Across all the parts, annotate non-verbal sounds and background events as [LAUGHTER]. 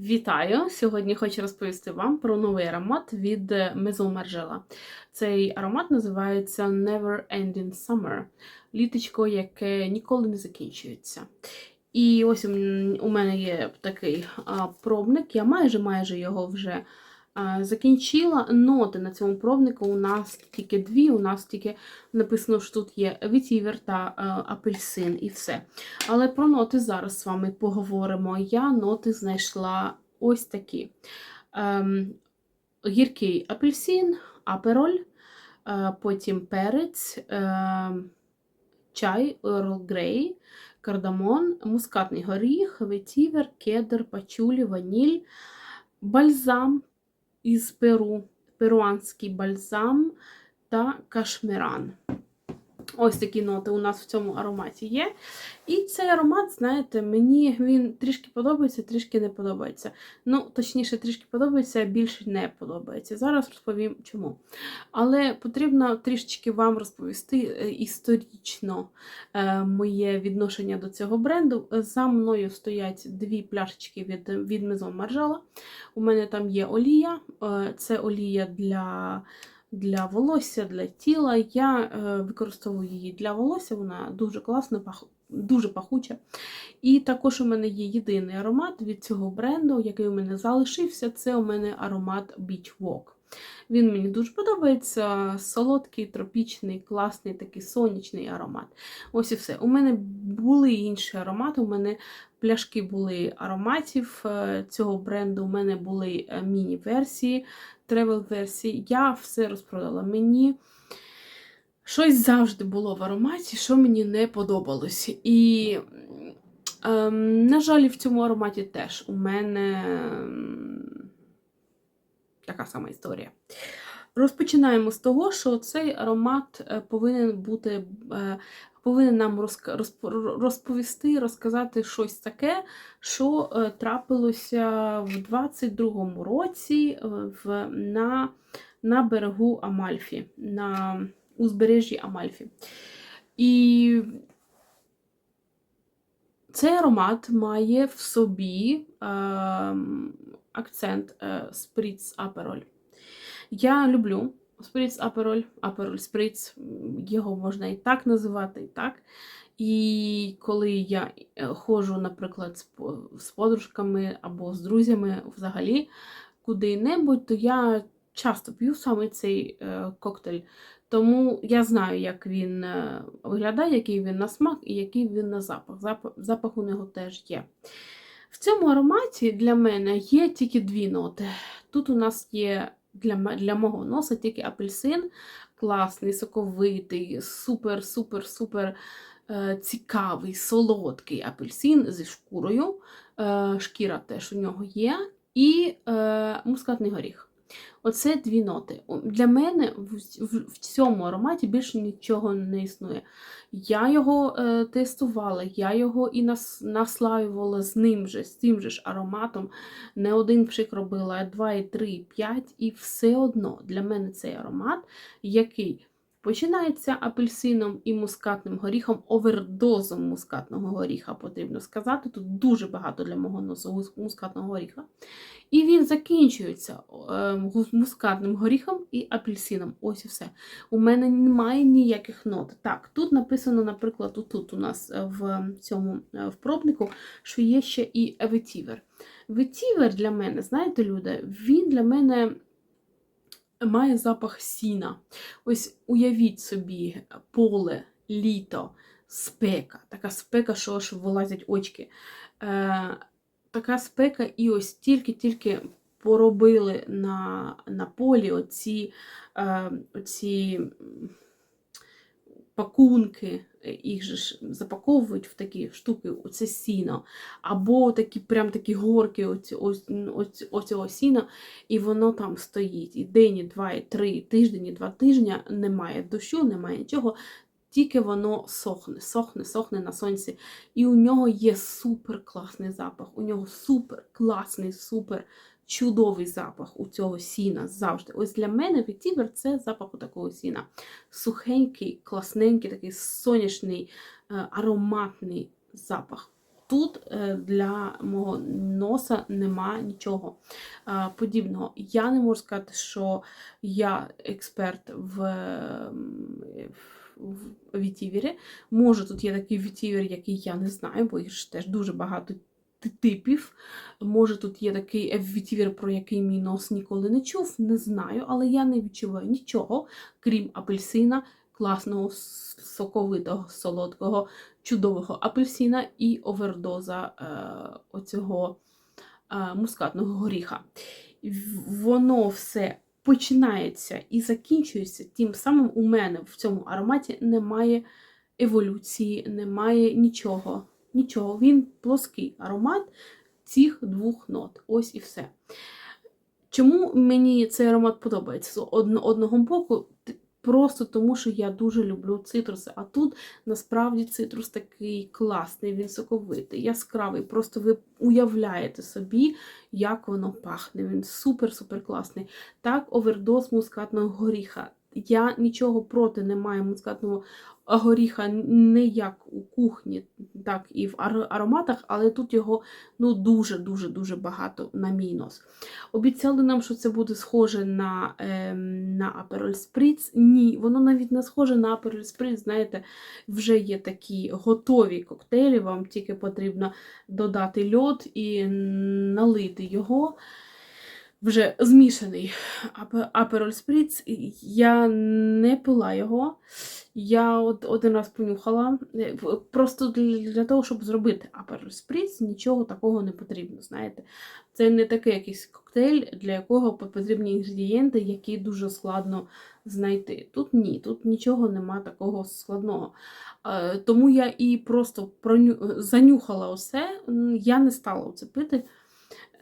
Вітаю! Сьогодні хочу розповісти вам про новий аромат від Maison Margiela. Цей аромат називається Never Ending Summer. Літочко, яке ніколи не закінчується. І ось у мене є такий пробник, я майже майже його вже закінчила. Ноти на цьому пробнику у нас тільки дві, у нас тільки написано, що тут є вітівер та апельсин і все. Але про ноти зараз з вами поговоримо. Я ноти знайшла ось такі: ем, гіркий апельсин, апероль, е, потім перець, ем, чай, Earl Grey, кардамон, мускатний горіх, ветівер, кедр, пачулі, ваніль, бальзам із Перу, перуанський бальзам та кашмиран. Ось такі ноти у нас в цьому ароматі є. І цей аромат, знаєте, мені він трішки подобається, трішки не подобається. Ну, точніше, трішки подобається, а більше не подобається. Зараз розповім чому. Але потрібно трішечки вам розповісти е, історично е, моє відношення до цього бренду. За мною стоять дві пляшечки від, від Maison Margiela. У мене там є олія. Е, Це олія для для волосся, для тіла. Я е, використовую її для волосся, вона дуже класна, дуже пахуча. І також у мене є єдиний аромат від цього бренду, який у мене залишився. Це у мене аромат Beach Walk. Він мені дуже подобається. Солодкий, тропічний, класний, такий сонячний аромат. Ось і все. У мене були інші аромати. У мене пляшки були ароматів е, цього бренду. У мене були е, міні-версії, тревел-версії. Я все розпродала. Мені щось завжди було в ароматі, що мені не подобалось. І, ем, на жаль, в цьому ароматі теж у мене. ем, така сама історія. Розпочинаємо з того, що цей аромат е, повинен бути, е, повинен нам розповісти, розказати щось таке, що е, трапилося в 22-му році е, в, на, на берегу Амальфі, на узбережжі Амальфі. І цей аромат має в собі ем, акцент е, сприц апероль. Я люблю сприц апероль, апероль сприц, його можна і так називати, і так. І коли я е, ходжу, наприклад, з подружками або з друзями взагалі куди-небудь, то я часто п'ю саме цей е, коктейль. Тому я знаю, як він е, виглядає, який він на смак і який він на запах. Запах, запах у нього теж є. В цьому ароматі для мене є тільки дві ноти. Тут у нас є для, для мого носа тільки апельсин, класний, соковитий, супер, супер, супер е, цікавий, солодкий апельсин зі шкурою. Е, шкіра теж у нього є. І е, мускатний горіх. Оце дві ноти. Для мене в, цьому ароматі більше нічого не існує. Я його е, тестувала, я його і нас, наслаювала з ним же, з цим же ж ароматом. Не один пшик робила, а два, і три, і п'ять. І все одно для мене цей аромат, який починається апельсином і мускатним горіхом, овердозом мускатного горіха, потрібно сказати. Тут дуже багато для мого носу мускатного горіха. І він закінчується е, мускатним горіхом і апельсином. Ось і все. У мене немає ніяких нот. Так, тут написано, наприклад, тут у нас е, в цьому е, в пробнику, що є ще і ветівер. Ветівер для мене, знаєте, люди, він для мене має запах сіна. Ось уявіть собі поле, літо, спека. Така спека, що аж вилазять очки. Е, така спека, і ось тільки-тільки поробили на, на полі оці, е, оці пакунки, е, їх же ж запаковують в такі штуки, оце сіно, або такі прям такі горки оці, ось, оцього сіна, і воно там стоїть. І день, і два, і три, і тиждень, і два тижні немає дощу, немає нічого. Тільки воно сохне, сохне, сохне на сонці. І у нього є супер класний запах. У нього супер класний, супер чудовий запах у цього сіна завжди. Ось для мене Vetiver – це запах у такого сіна. Сухенький, класненький, такий сонячний, е, ароматний запах. тут е, для мого носа нема нічого е, подібного. Я не можу сказати, що я експерт в, в вітівері. Може, тут є такий вітівер, який я не знаю, бо їх теж дуже багато типів. Може, тут є такий вітівер, про який мій нос ніколи не чув, не знаю, але я не відчуваю нічого, крім апельсина, класного, соковитого, солодкого, чудового апельсина і овердоза е, оцього е, мускатного горіха. Воно все починається і закінчується. Тим самим у мене в цьому ароматі немає еволюції, немає нічого. Нічого. Він плоский аромат цих двох нот. Ось і все. Чому мені цей аромат подобається? З одного боку, просто тому, що я дуже люблю цитруси. А тут насправді цитрус такий класний, він соковитий, яскравий. Просто ви уявляєте собі, як воно пахне. Він супер-супер класний. Так, овердоз мускатного горіха. Я нічого проти не маю мускатного горіха не як у кухні, так і в ароматах, але тут його ну дуже-дуже дуже багато на мій нос. Обіцяли нам, що це буде схоже на, ем, на Aperol Spritz. Ні, воно навіть не схоже на Aperol Spritz. Знаєте, вже є такі готові коктейлі, вам тільки потрібно додати льод і налити його. Вже змішаний Ап- Aperol Spritz. Я не пила його. Я от один раз понюхала. Е, Просто для, того, щоб зробити Aperol Spritz, нічого такого не потрібно. Знаєте, це не такий якийсь коктейль, для якого потрібні інгредієнти, які дуже складно знайти. Тут ні, тут нічого нема такого складного. Е, Тому я і просто проню... занюхала усе. Я не стала це пити.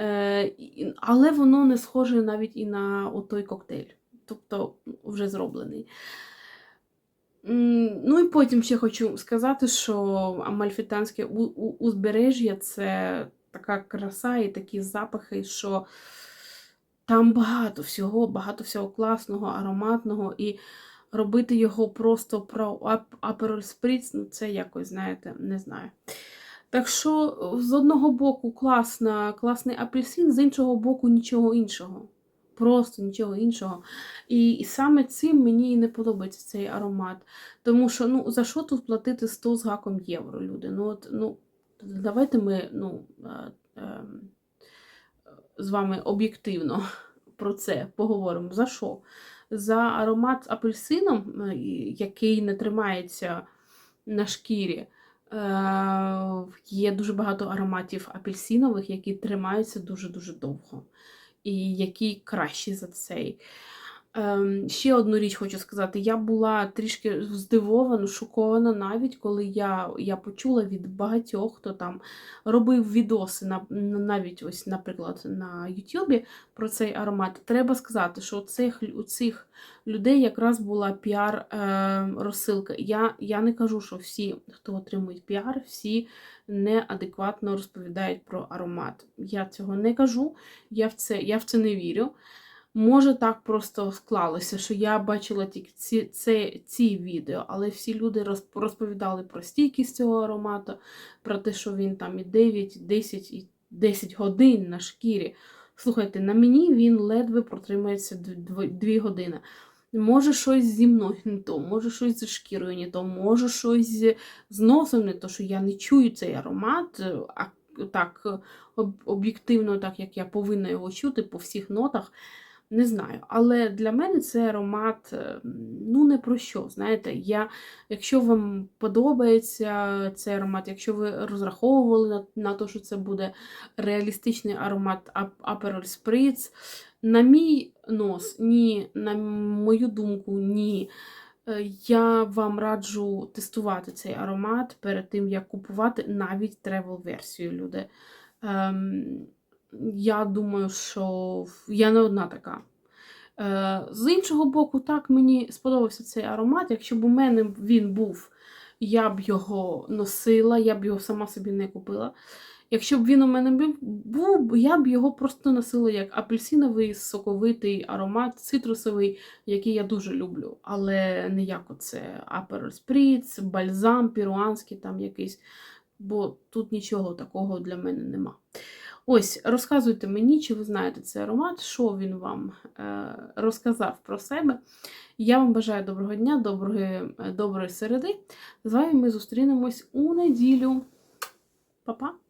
Е, Але воно не схоже навіть і на той коктейль, тобто вже зроблений. Ну і потім ще хочу сказати, що Амальфітанське узбережжя це така краса і такі запахи, що там багато всього, багато всього класного, ароматного, і робити його просто про ап- Aperol ну це якось, знаєте, не знаю. Так що з одного боку класна, класний апельсин, з іншого боку нічого іншого. Просто нічого іншого. І, і саме цим мені і не подобається цей аромат. Тому що ну, за що тут платити 100 з гаком євро, люди? Ну, от, ну, давайте ми ну, е, е, з вами об'єктивно [LAUGHS] про це поговоримо. За що? За аромат з апельсином, е, який не тримається на шкірі. Е, Є дуже багато ароматів апельсинових, які тримаються дуже-дуже довго. І які кращі за цей. Ем, ще одну річ хочу сказати. Я була трішки здивована, шокована навіть, коли я, я почула від багатьох, хто там робив відоси, на, навіть ось, наприклад, на Ютубі про цей аромат. Треба сказати, що у цих, у цих людей якраз була піар-розсилка. Я, я не кажу, що всі, хто отримують піар, всі неадекватно розповідають про аромат. Я цього не кажу, я в це, я в це не вірю. Може, так просто склалося, що я бачила тільки ці, це, ці відео, але всі люди роз- розповідали про стійкість цього аромату, про те, що він там і 9, і 10, і 10 годин на шкірі. Слухайте, на мені він ледве протримається 2 години. Може, щось зі мною не то, може щось зі шкірою не то, може щось з- носом не то, що я не чую цей аромат, а так об'єктивно, так як я повинна його чути по всіх нотах. Не знаю, але для мене це аромат е, ну не про що. Знаєте, я, якщо вам подобається цей аромат, якщо ви розраховували на, на те, що це буде реалістичний аромат Aperol Spritz, на мій нос, ні, на мою думку, ні. Е, Я вам раджу тестувати цей аромат перед тим, як купувати навіть тревел-версію, люди. Ем, я думаю, що я не одна така. Е, З іншого боку, так, мені сподобався цей аромат. Якщо б у мене він був, я б його носила, я б його сама собі не купила. Якщо б він у мене був, я б його просто носила як апельсиновий соковитий аромат, цитрусовий, який я дуже люблю. Але не як оце Aperol Spritz, бальзам, перуанський там якийсь. бо тут нічого такого для мене нема. Ось, розказуйте мені, чи ви знаєте цей аромат, що він вам е, розказав про себе. Я вам бажаю доброго дня, доброї, е, доброї середи. З вами ми зустрінемось у неділю. Па-па!